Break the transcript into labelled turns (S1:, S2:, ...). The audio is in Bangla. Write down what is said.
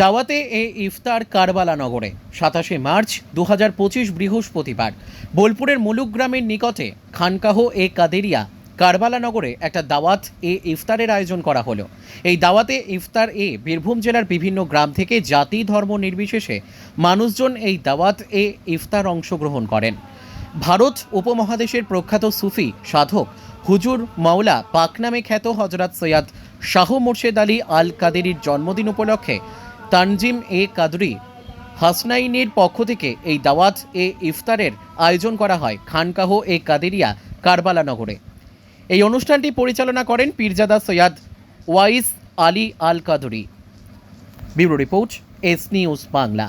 S1: দাওয়াতে এ ইফতার কারবালা নগরে। সাতাশে মার্চ দু হাজার পঁচিশ বৃহস্পতিবার। বোলপুরের মুলুক গ্রামের নিকটে খানকাহ এ কাদেরিয়া কারবালা নগরে একটা দাওয়াত এ ইফতারের আয়োজন করা হলো। এই দাওয়াতে ইফতার এ বীরভূম জেলার বিভিন্ন গ্রাম থেকে জাতি, ধর্ম নির্বিশেষে মানুষজন এই দাওয়াত এ ইফতার অংশগ্রহণ করেন। ভারত উপমহাদেশের প্রখ্যাত সুফি সাধক হুজুর মাওলা পাক নামে খ্যাত হজরত সৈয়দ শাহ মুর্শেদ আলী আল কাদেরির জন্মদিন উপলক্ষে তানজিম এ কাদরি, হাসনাইনের পক্ষ থেকে এই দাওয়াত এ ইফতারের আয়োজন করা হয় খানকাহ এ কাদেরিয়া, কারবালা নগরে। এই অনুষ্ঠানটি পরিচালনা করেন Pirzada Syed Owais Ali Al Qadri bureau report, S news Bangla.